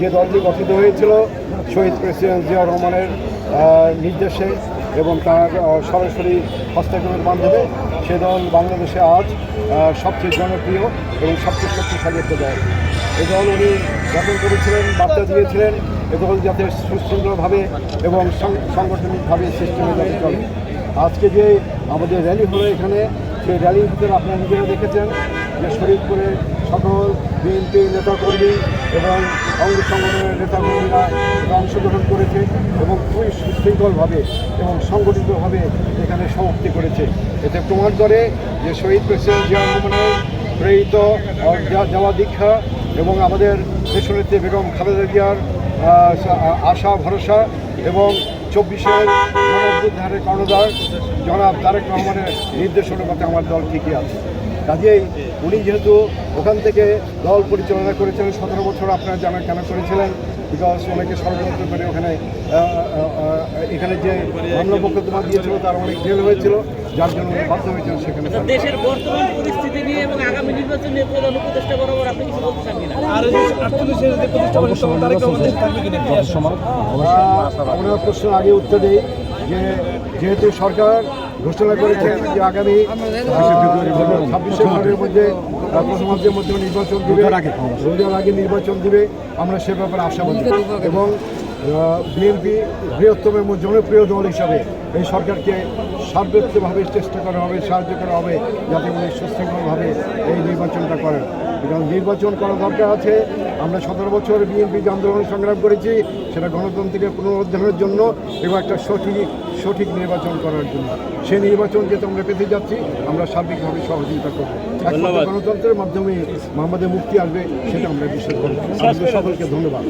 যে দলটি গঠিত হয়েছিল, শহীদ প্রেসিডেন্ট জিয়া রহমানের নির্দেশে এবং তার সরাসরি হস্তক্ষেপের মাধ্যমে সে দল বাংলাদেশে আজ সবচেয়ে জনপ্রিয় এবং সবচেয়ে শক্তিশালী একটা দল। এ দল উনি গঠন করেছিলেন, বার্তা দিয়েছিলেন, এ দল যাতে সুশৃঙ্খলভাবে এবং সাংগঠনিকভাবে সিস্টেমে যাতে চলে। আজকে যে আমাদের র্যালি হলো এখানে, সেই র্যালির ভিতরে আপনারা নিজেরা দেখেছেন যে শরীর শরীরপুরে সকল বিএনপি নেতাকর্মী এবং অঙ্গ সংগঠনের নেতাকর্মীরা অংশগ্রহণ করেছে এবং খুবই সুশৃঙ্খলভাবে এবং সংগঠিতভাবে এখানে সমাপ্তি করেছে। এতে প্রমাণ করে যে শহীদ প্রেসিডেন্ট জিয়া রহমানের প্রেরিত যাওয়া দীক্ষা এবং আমাদের দেশনেত্রী বেগম খালেদা জিয়ার আশা, ভরসা এবং চব্বিশের গণঅভ্যুত্থানের কর্ণধার জনাব তারেক রহমানের নির্দেশ অনুপাতে আমার দল ঠিকই আছে। কাজেই উনি যেহেতু ওখান থেকে দল পরিচালনা করেছিলেন সতেরো বছর আপনারা জানা কেন করেছিলেন বিকজ ওনাকে ষড়যন্ত্র করে ওখানে এখানে যে মামলা মোকদ্দমা দিয়েছিল তার অনেক জেল হয়েছিল যার জন্য উনি বাধ্য হয়েছেন সেখানে। দেশের বর্তমান পরিস্থিতি নিয়ে এবং আগামী নির্বাচন নিয়ে প্রধান উপদেষ্টা বরাবর আপনি কিছু বলতে চান কিনা? আর ওনার প্রশ্ন আগে উত্তর দিই যে যেহেতু সরকার ঘোষণা করেছেন যে আগামী ছাব্বিশে ফেব্রুয়ারির মধ্যে প্রধানমন্ত্রীর মধ্যে নির্বাচন দিবে, রোজার আগে নির্বাচন দিবে, আমরা সে ব্যাপারে আশাবাদী। এবং বিএনপি বৃহত্তম এবং জনপ্রিয় দল হিসাবে এই সরকারকে সার্বত্রিকভাবে চেষ্টা করা হবে সাহায্য করা হবে যাতে উনি সুশৃঙ্খলভাবে এই নির্বাচনটা করেন। কারণ নির্বাচন করা দরকার আছে। আমরা সতেরো বছর বিএনপি যে আন্দোলন সংগ্রাম করেছি সেটা গণতন্ত্রকে পুনরুদ্ধারের জন্য এবং একটা সঠিক সঠিক নির্বাচন করার জন্য। সেই নির্বাচন যেহেতু আমরা পেতে যাচ্ছি আমরা সার্বিকভাবে সহযোগিতা করব। একমাত্র গণতন্ত্রের মাধ্যমে আমাদের মুক্তি আসবে সেটা আমরা বিশ্বাস করি আপনাদের সকলকে ধন্যবাদ।